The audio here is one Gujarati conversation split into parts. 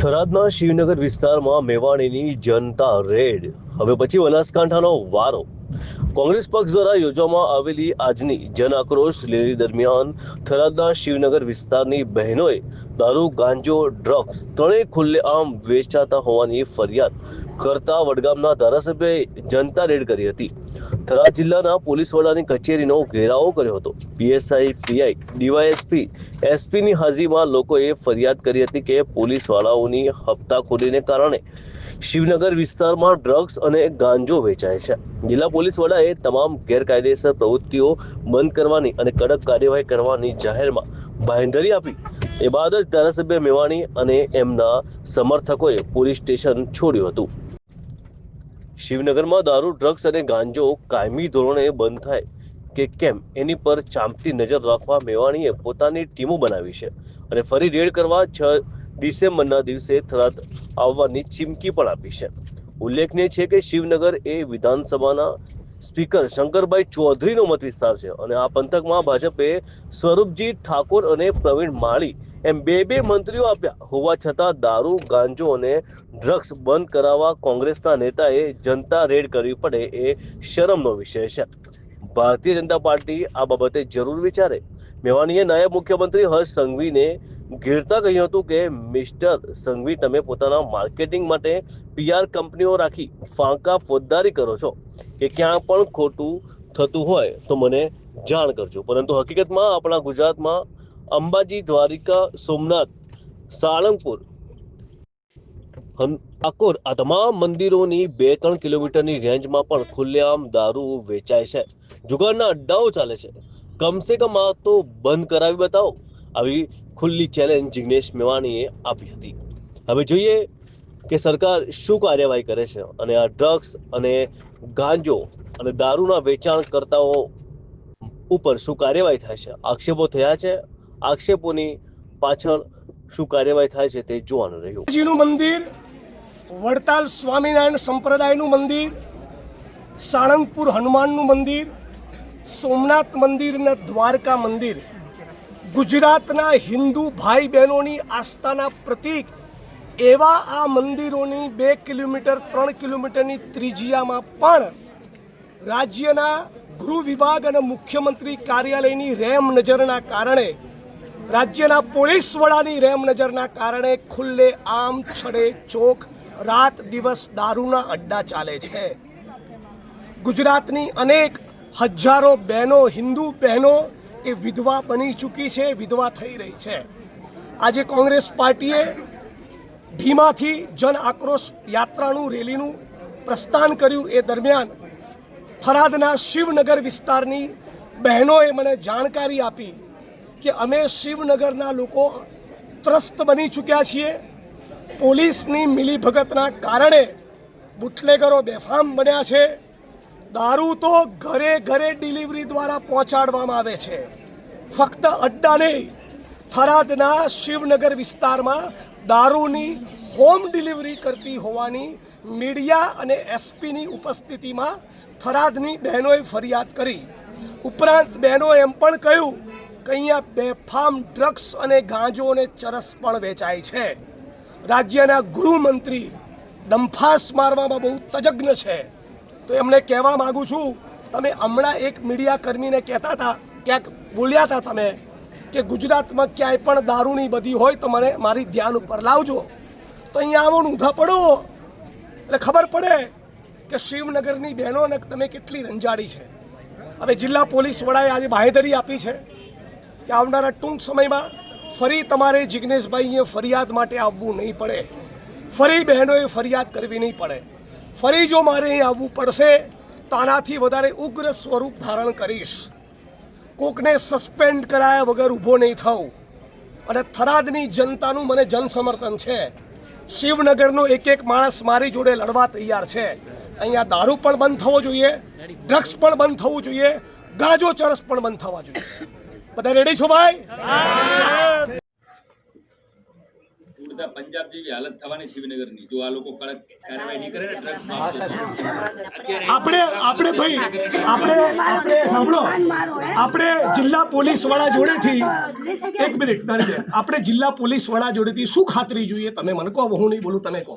થરાદના શિવનગર વિસ્તારમાં મેવાણીની જનતા રેડ. હવે પછી બનાસકાંઠાનો વારો. કોંગ્રેસ પક્ષ દ્વારા યોજવામાં આવેલી આજની જન આક્રોશ રેલી દરમિયાન થરાદના શિવનગર વિસ્તારની બહેનોએ દારૂ, ગાંજો ડ્રગ્સ ત્રણેય ખુલ્લેઆમ વેચાતા હોવાની ફરિયાદ કરતા વડગામના ધારાસભ્યએ જનતા રેડ કરી હતી. થરાદ જિલ્લાના પોલીસ વડાની કચેરીનો ઘેરાવો કર્યો હતો. પીએસઆઈ, પીઆઈ, ડીવાયએસપી, એસપીની હાજરીમાં લોકોએ ફરિયાદ કરી હતી કે પોલીસ વાળાઓની હપ્તાખોરીને કારણે શિવનગર વિસ્તારમાં ડ્રગ્સ અને ગાંજો વેચાય છે. જિલ્લા પોલીસ વડાએ તમામ ગેરકાયદેસર પ્રવૃત્તિઓ બંધ કરવાની અને કડક કાર્યવાહી કરવાની જાહેરમાં બાંહેધરી આપી એ બાદ જ ધારાસભ્ય મેવાણી અને એમના સમર્થકોએ પોલીસ સ્ટેશન છોડ્યું હતું. શિવનગરમાં દારૂ, ડ્રગ્સ અને ગાંજો કાયમી ધોરણે બંધ થાય કે કેમ એની પર ચાંપતી નજર રાખવા મેવાણીએ પોતાની ટીમો બનાવી છે અને ફરી રેડ કરવા છ ડિસેમ્બરના દિવસે થરાદ આવવાની ચીમકી પણ આપી છે. ઉલ્લેખનીય છે કે શિવનગર એ વિધાનસભાના સ્પીકર શંકરભાઈ ચૌધરીનો મત વિસ્તાર છે અને આ પંથકમાં ભાજપે સ્વરૂપજી ઠાકોર અને પ્રવીણ માળી એમ બે બે મંત્રીઓ આપ્યા. હોવા છતાં દારૂ, ગાંજો અને ડ્રગ્સ બંધ કરાવવા કોંગ્રેસના નેતાએ જનતા રેડ કરવી પડે એ શરમનો વિષય છે. ભારતીય જનતા પાર્ટી આ બાબતે જરૂર વિચારે. મેવાણીએ નાયબ મુખ્યમંત્રી હર્ષ સંઘવીને ઘેરતા કહ્યું હતું કે, મિસ્ટર સંઘવી, તમે પોતાના માર્કેટિંગ માટે પીઆર કંપનીઓ રાખી ફાંકા ફોજદારી કરો છો. કે ક્યાં પણ ખોટું થતું હોય તો મને જાણ કરજો. પરંતુ હકીકતમાં આપણા ગુજરાતમાં અંબાજી દ્વારિકા સોમનાથ, સાળંગપુર ઠાકોર. આ તમામ મંદિરોની બે ત્રણ કિલોમીટરની રેન્જમાં પણ ખુલ્લેઆમ દારૂ વેચાય છે. જુગારના અડ્ડાઓ ચાલે છે. કમસે કમ આ તો બંધ કરાવી બતાવો. આવી ખુલ્લી ચેલેન્જ જિગ્નેશ મેવાણીએ આપી હતી. હવે જોઈએ કે સરકાર શું કાર્યવાહી કરે છે અને આ ડ્રગ્સ અને ગાંજો અને દારૂના વેચાણકર્તાઓ ઉપર શું કાર્યવાહી થાય છે? આક્ષેપો થયા છે? આક્ષેપોની પાછળ શું કાર્યવાહી થાય છે તે જોવાનું રહ્યું. જીનું મંદિર, વડતાલ સ્વામિનારાયણ સંપ્રદાયનું મંદિર, સાળંગપુર હનુમાનનું મંદિર, સોમનાથ મંદિર અને દ્વારકા મંદિર, ગુજરાતના હિન્દુ ભાઈ બહેનોની આસ્થાના પ્રતીક એવા આ મંદિરોની બે કિલોમીટર, ત્રણ કિલોમીટરની ત્રિજ્યામાં પણ રાજ્યના ગૃહ વિભાગ અને મુખ્યમંત્રી કાર્યાલયની રેમ નજરના કારણે રાજ્યના પોલીસ વડાની રેમ નજરના કારણે ખુલ્લે આમ છડે ચોક, રાત દિવસ દારૂના અડ્ડા ચાલે છે. ગુજરાતની અનેક હજારો બહેનો, હિન્દુ બહેનો એ વિધવા બની ચૂકી છે, વિધવા થઈ રહી છે. આજે કોંગ્રેસ પાર્ટીએ ધીમાથી જન આક્રોશ યાત્રાનું, રેલીનું પ્રસ્થાન કર્યું. એ દરમિયાન થરાદના શિવનગર વિસ્તારની બહેનોએ મને જાણકારી આપી કે અમે શિવનગરના લોકો ત્રસ્ત બની ચૂક્યા છીએ. પોલીસની મિલીભગતના કારણે બુટલેગરો બેફામ બન્યા છે. દારૂ તો ઘરે ઘરે ડિલિવરી દ્વારા પહોંચાડવામાં આવે છે. ફક્ત અડ્ડા નહીં, થરાદના શિવનગર વિસ્તારમાં દારૂની હોમ ડિલિવરી કરતી હોવાની મીડિયા અને એસપીની ઉપસ્થિતિમાં થરાદની બહેનોએ ફરિયાદ કરી. ઉપરાંત બહેનોએ એમ પણ કહ્યું કે અહીંયા બેફામ ડ્રગ્સ અને ગાંજો અને ચરસ પણ વેચાય છે. રાજ્યના ગૃહમંત્રી ડંફાસ મારવામાં બહુ તજજ્ઞ છે. તો એમને કહેવા માગું છું, તમે હમણાં એક મીડિયા કર્મીને કહેતા હતા, ક્યાંક બોલ્યા હતા તમે, કે ગુજરાતમાં ક્યાંય પણ દારૂની બધી હોય તો મને મારી ધ્યાન ઉપર લાવજો. તો અહીંયા આવો ઊંધા પડો. એટલે ખબર પડે કે શિવનગરની બહેનોને તમે કેટલી રંજાડી છે. હવે જિલ્લા પોલીસ વડાએ આજે બાહેધરી આપી છે. કે આવનારા ટૂંક સમયમાં ફરી તમારે અહીંયા ફરિયાદ માટે આવવું નહીં પડે. ફરી બહેનોએ ફરિયાદ કરવી નહીં પડે. ફરી જો મારે અહીં આવવું પડશે તો આનાથી વધારે ઉગ્ર સ્વરૂપ ધારણ કરીશ. કોકને સસ્પેન્ડ કરાયા વગર ઊભો નહીં થવું અને થરાદની જનતાનું મને જનસમર્થન છે. શિવનગરનો એક એક માણસ મારી જોડે લડવા તૈયાર છે. અહીંયા દારૂ પણ બંધ થવો જોઈએ, ડ્રગ્સ પણ બંધ થવું જોઈએ, ગાજો ચરસ પણ બંધ થવા જોઈએ. બધા રેડી છો ભાઈ? આવતા પંજાબ જેવી હાલત થવાની શિવનગરની. જો આ લોકો કડક કાર્યવાહી નહીં કરે ને ડ્રગ્સ આપણે આપણે ભાઈ આપણે આપણે સાંભળો. આપણે જિલ્લા પોલીસવાળા જોડેથી એક મિનિટ આપણે જિલ્લા પોલીસ વડા જોડેથી શું ખાતરી જોઈએ? તમે મને કહો હું નહીં બોલું તમે કહો.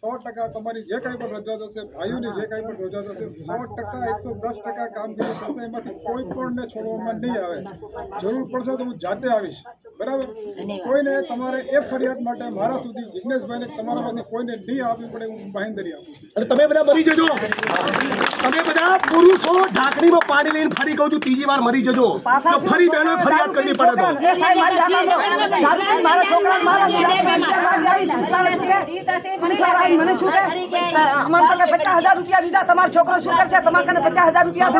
સો ટકા તમારી જે કાંઈ પણ રજૂઆત હશે, ભાઈઓની જે કાંઈ પણ રજૂઆત હશે, સો ટકા, એકસો દસ ટકા કામગીરી થશે, એમાંથી કોઈ પણને છોડવામાં નહીં આવે. જરૂર પડશે તો હું જાતે આવીશ. બરાબર? કોઈને તમારે એ ફરિયાદ માટે મારા સુધી જિજ્ઞેશભાઈને તમારામાંથી કોઈને નહીં આપવી પડે હું બાંહેધરી આપું અને તમે બધા મરી જજો. તમે બધા પુરુષો ઢાંકણીમાં પાણી લઈને ફરી કહું છું ત્રીજી વાર મરી જજો. તો ફરી બહેનો ફરિયાદ કરવી પડે તમારો છોકરો શું કરશે? તમારે કને પચાસ હજાર રૂપિયા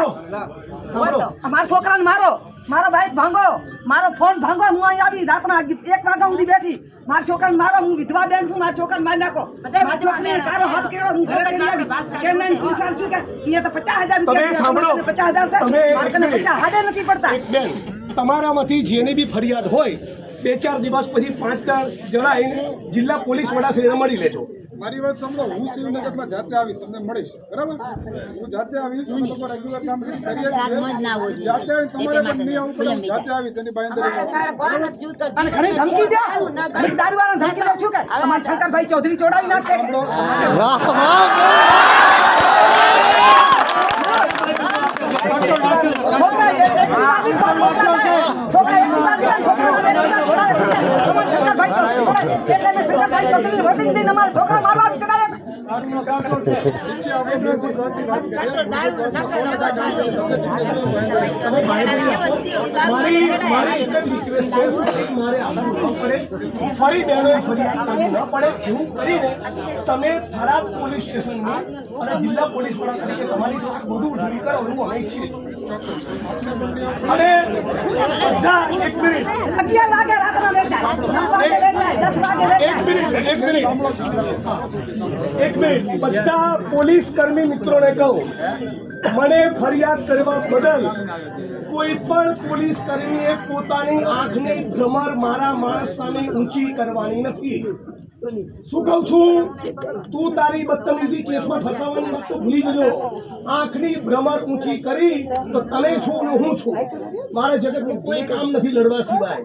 અમારા છોકરાને મારો. મારો ભાઈ ભાંગો મારો ફોન ભાંગો હું અહીં આવી રાતના એક વાગ્યા સુધી બેઠી. મારા છોકરા મારો હું વિધવા બેન છું મારા છોકરા મારી નાખો. મારા હાથ કેળો હું ઘરે કરી આવી કે નહીં પુરુષાર શું કે? અહીંયા તો પચાસ હજાર રૂપિયા સાંભળો. પચાસ હજાર છે મારે કને પચાસ હજાર નથી પડતા. બેન તમારામાંથી જેની બી ફરિયાદ હોય બે ચાર દિવસ પછી પાંચ જણા આવીને જિલ્લા પોલીસ વડા શ્રીને મળી લેજો. મારી વાત સાંભળો હું શ્રીનગરમાં જાતે આવીશ તમને મળીશ બરાબર? હું જાતે આવીશ હું લોકો રેગ્યુલર કામ કરીએ. જાતે આવી તમારે પણ નહીં આવું પડે જાતે આવીશ એની ઘણી ધમકી દે. ઘણી દારૂવાળાને ધમકી દે શું કે? અમારા શંકરભાઈ ચૌધરી ચોડાવી નાખશે. છોકરા એક- એક બાજુ છોકરા થાય. છોકરા એક બાજુ થાય, છોકરા એક બાજુ ઘોડાવે છે. અમારા શંકરભાઈ ચૌધરી છોડાવે. એટલે મેં શંકરભાઈ ચૌધરીને વસી દઈને અમારા છોકરા મારવા આવી ચડાવ્યા હતા. નીચે આપણે મૂળભૂત વાતની વાત કરીએ. મૂળભૂત વાતમાં સો ટકા કામગીરી થશે. જિજ્ઞેશભાઈની બાંયધરી મારી મારી એક જ રિક્વેસ્ટ છે મારે આવવું ન પડે ફરી બહેનોએ ફરિયાદ ન પડે એવું કરીને તમે થરાદ પોલીસ સ્ટેશનની અને જિલ્લા પોલીસ વડા તરીકે તમારી બધું કરો એવું અમે ઈચ્છીએ છીએ. અને બધા એક મિનિટ. અગિયાર વાગે રાતના વેચાય. નવ વાગે વેચાય, દસ વાગે એક મિનિટ એક મિનિટ. એક મિનિટ. બધા પોલીસ કર્મી મિત્રોને કહું મને ફરિયાદ કરવા બદલ કોઈ પણ પોલીસ કર્મીએ પોતાની આંખને ભ્રમર મારા માણસ સામે ઊંચી કરવાની નથી. શું કહું છું? તું તારી બદતમીજી કેસમાં ફસાવાની વાત તો ભૂલી જજો. આંખની ભ્રમર ઊંચી કરી તો તને છું ને હું છું. મારા જગતનું કોઈ કામ નથી લડવા સિવાય.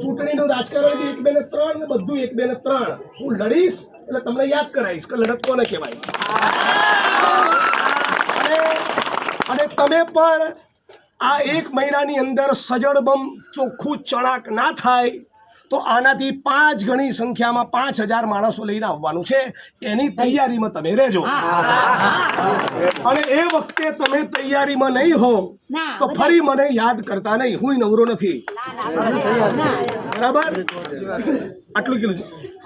ચૂંટણીનું રાજકારણ એક બે ને ત્રણ ને બધું એક બે ને ત્રણ. હું લડીશ એટલે તમને યાદ કરાવીશ કે લડત કોને કહેવાય? અને તમે પણ આ એક મહિનાની અંદર સજડબમ ચોખ્ખું ચણાક ના થાય તો આનાથી પાંચ ગણી સંખ્યામાં પાંચ હજાર માણસો લઈને આવવાનું છે. એની તૈયારીમાં તમે રહેજો. અને એ વખતે તમે તૈયારીમાં નહીં હો તો ફરી મને યાદ કરતા નહીં. હું નવરો નથી. બરાબર? આટલું કીધું.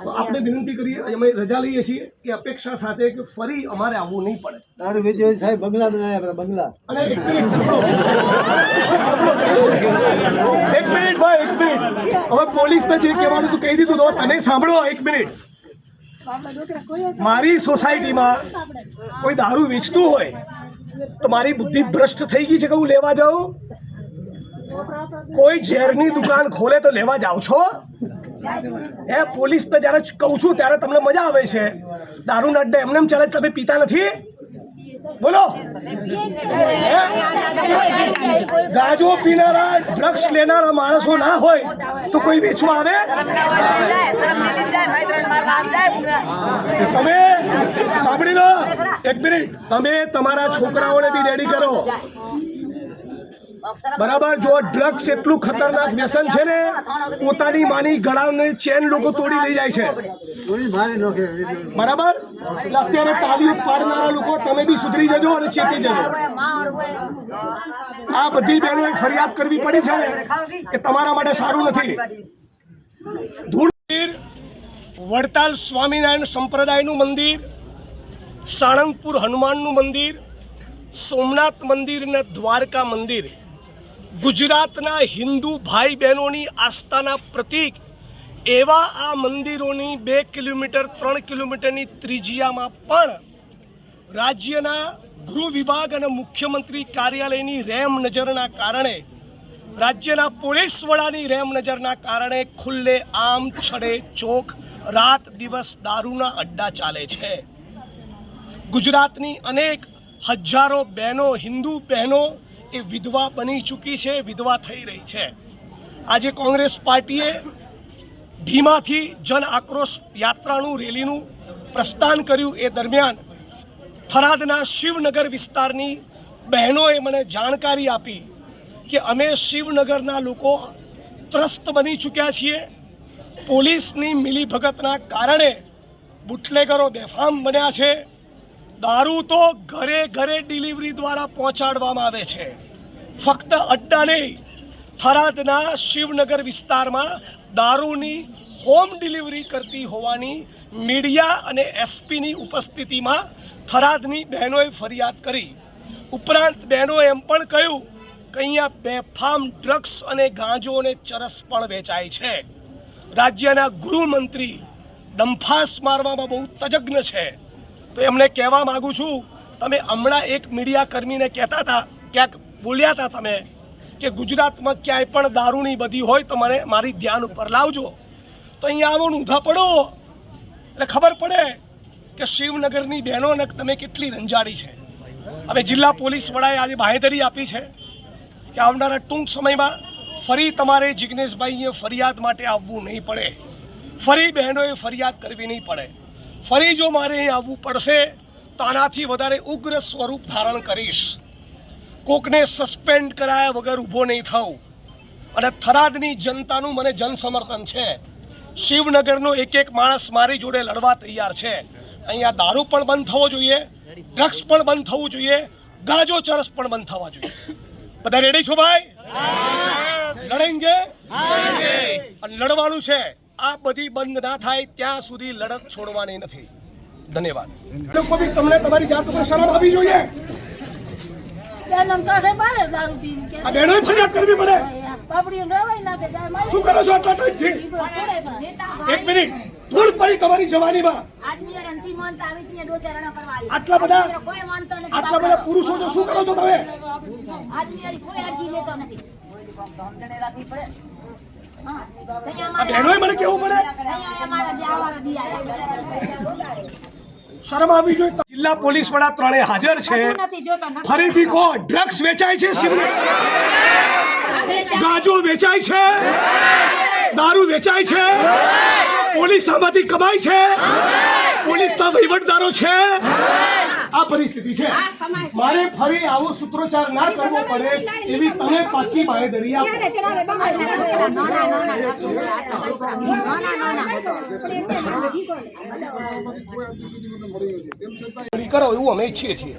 તો આપણે વિનંતી કરીએ અમે રજા લઈએ છીએ કે અપેક્ષા સાથે કે ફરી અમારે આવવું નહીં પડે. તારે વિજય સાહેબ બંગલા બનાવ્યા બંગલા. અને એક મિનિટ. એક મિનિટ ભાઈ એક મિનિટ. હવે પોલીસને જે કહેવાનું હતું કહી દીધું તો તમે સાંભળો એક મિનિટ. મારી સોસાયટીમાં કોઈ દારૂ વેચતું હોય તો મારી બુદ્ધિ ભ્રષ્ટ થઈ ગઈ છે કે હું લેવા જાઉં? કોઈ ઝેરની દુકાન ખોલે તો લેવા જાઓ છો? એ પોલીસ તો જ્યારે કહું છું, ત્યારે તમને મજા આવે છે. દારૂ અડ્ડે એમને એમ ચાલે તમે પીતા નથી? બોલો. ગાજો પીનારા ડ્રગ્સ લેનારા માણસો ના હોય તો કોઈ વેચવા આવે? તમે સાંભળી લો. એક મિનિટ. તમે તમારા છોકરાઓને બી રેડી કરો. બરાબર જો ડ્રગ્સ એટલું ખતરનાક વ્યસન છે ને પોતાની માની ગળાને ચેન લોકો તોડી લઈ જાય છે. બરાબર? એટલે અત્યારે તાલીઓ પાડનારા લોકો તમે બી સુધરી જજો અને ચેતી જજો. આ બધી બહેનોએ ફરિયાદ કરવી પડી છે ને કે તમારા માટે સારું નથી. ધૂળ વડતાલ સ્વામિનારાયણ સંપ્રદાયનું મંદિર સાળંગપુર હનુમાનનું મંદિર સોમનાથ મંદિર અને દ્વારકા મંદિર ગુજરાતના હિન્દુ ભાઈ બહેનોની આસ્થાના પ્રતીક એવા આ મંદિરોની બે કિલોમીટર, ત્રણ કિલોમીટરની ત્રિજ્યામાં પણ રાજ્યના ગૃહ વિભાગ અને મુખ્યમંત્રી કાર્યાલયની રેમ નજરના કારણે, રાજ્યના પોલીસ વડાની રેમ નજરના કારણે ખુલ્લે આમ છડે ચોક, રાત દિવસ દારૂના અડ્ડા ચાલે છે. ગુજરાતની અનેક હજારો બહેનો, હિન્દુ બહેનો એ વિધવા બની ચૂકી છે, વિધવા થઈ રહી છે. આજે કોંગ્રેસ પાર્ટીએ ધીમાથી જન આક્રોશ યાત્રાનું, રેલીનું પ્રસ્થાન કર્યું. એ દરમિયાન થરાદના શિવનગર વિસ્તારની બહેનોએ મને જાણકારી આપી કે અમે શિવનગરના લોકો ત્રસ્ત બની ચૂક્યા છીએ. પોલીસની મિલીભગતના કારણે બુટલેગરો બેફામ બન્યા છે. દારૂ તો ઘરે ઘરે ડિલિવરી દ્વારા પહોંચાડવામાં આવે છે. ફક્ત અડ્ડા નહીં, થરાદના શિવનગર વિસ્તારમાં દારૂની હોમ ડિલિવરી કરતી હોવાની મીડિયા અને એસપીની ઉપસ્થિતિમાં થરાદની બહેનોએ ફરિયાદ કરી. ઉપરાંત બહેનોએ એમ પણ કહ્યું કે અહીંયા બેફામ ડ્રગ્સ અને ગાંજો અને ચરસ પણ વેચાય છે. રાજ્યના ગૃહમંત્રી ડંફાસ મારવામાં બહુ તજજ્ઞ છે. તો એમને કહેવા માગું છું, તમે હમણાં એક મીડિયા કર્મીને કહેતા હતા, ક્યાંક બોલ્યા હતા તમે, કે ગુજરાતમાં ક્યાંય પણ દારૂની બધી હોય તો મને મારી ધ્યાન ઉપર લાવજો. તો અહીંયા આવો ઊંધા પડો. એટલે ખબર પડે કે શિવનગરની બહેનોને તમે કેટલી રંજાડી છે. હવે જિલ્લા પોલીસ વડાએ આજે બાહેધરી આપી છે કે આવનારા ટૂંક સમયમાં ફરી તમારે જિજ્ઞેશભાઈએ ફરિયાદ માટે આવવું નહીં પડે. ફરી બહેનોએ ફરિયાદ કરવી નહીં પડે. ફરી જો મારે અહીં આવવું પડશે તો આનાથી વધારે ઉગ્ર સ્વરૂપ ધારણ કરીશ. કોકને સસ્પેન્ડ કરાયા વગર ઊભો નહીં થવું અને થરાદની જનતાનું મને જનસમર્થન છે. શિવનગરનો એક એક માણસ મારી જોડે લડવા તૈયાર છે. અહીંયા દારૂ પણ બંધ થવો જોઈએ ડ્રગ્સ પણ બંધ થવું જોઈએ ગાજો ચરસ પણ બંધ થવા જોઈએ. બધા રેડી છો ભાઈ? લડેંગે? અને લડવાનું છે. આ બધી બંધ ના થાય ત્યાં સુધી લડત છોડવાની નથી. ધન્યવાદ. લોકો બી તમને તમારી જાત ઉપર શરમ આવી જોઈએ. આ બહેનોએ ફરિયાદ કરવી પડે. શું કરો છો? આટલા ટાઈમથી? એક મિનિટ. ધૂળ પડી તમારી જવાનીમાં. આટલા બધા આટલા બધા પુરુષો છો શું કરો છો તમે? આ બહેનોએ મને કેવું પડે? શરમ આવી જોઈએ. જિલ્લા પોલીસ વડા ત્રણે હાજર છે. ફરીથી કો ડ્રગ્સ વેચાય છે શિવને? ગાજો વેચાય છે? દારૂ વેચાય છે? પોલીસ આમાંથી કમાય છે? પોલીસના વહીવટદારો છે? આ પરિસ્થિતિ છે મારે ફરી આવો સૂત્રોચ્ચાર ના કરવો પડે એવી તમે પાકી બાંહેધરી આપો કરો એવું અમે ઈચ્છીએ છીએ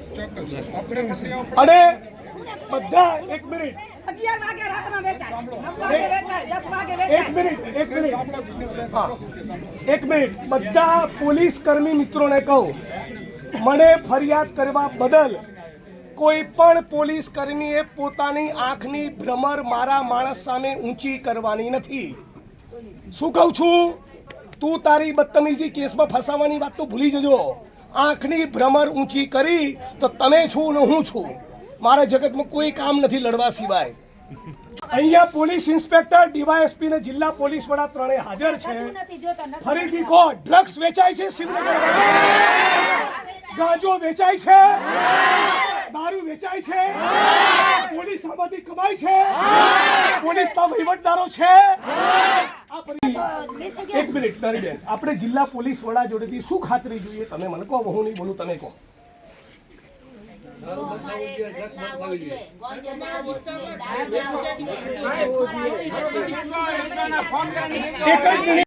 અને બધા એક મિનિટ. એક મિનિટ બધા પોલીસ કર્મી મિત્રોને કહું મને ફરિયાદ કરવા બદલ કોઈ પણ પોલીસ કર્મીએ પોતાની આંખની ભ્રમર મારા માણસ સામે ઊંચી કરવાની નથી. શું કહું છું? તું તારી બદતમીજી કેસમાં ફસાવાની વાત તો ભૂલી જજો. આંખની ભ્રમર ઊંચી કરી તો તમે છું ને હું છું. મારા જગતમાં કોઈ કામ નથી લડવા સિવાય. અહીંયા પોલીસ ઇન્સ્પેક્ટર ડીવાયએસપી ને જિલ્લા પોલીસ વડા ત્રણે હાજર છે. ફરીથી કહો ડ્રગ્સ વેચાય છે શિવનગર ગાંજો વેચાય છે? દારૂ વેચાય છે? પોલીસ આમાંથી કમાય છે? પોલીસ ના વહીવટદારો છે? એક મિનિટ તારી બેન આપણે જિલ્લા પોલીસ વડા જોડેથી શું ખાતરી જોઈએ? તમે મને કહો હું નહીં બોલું તમે કહો. એક મિનિટ.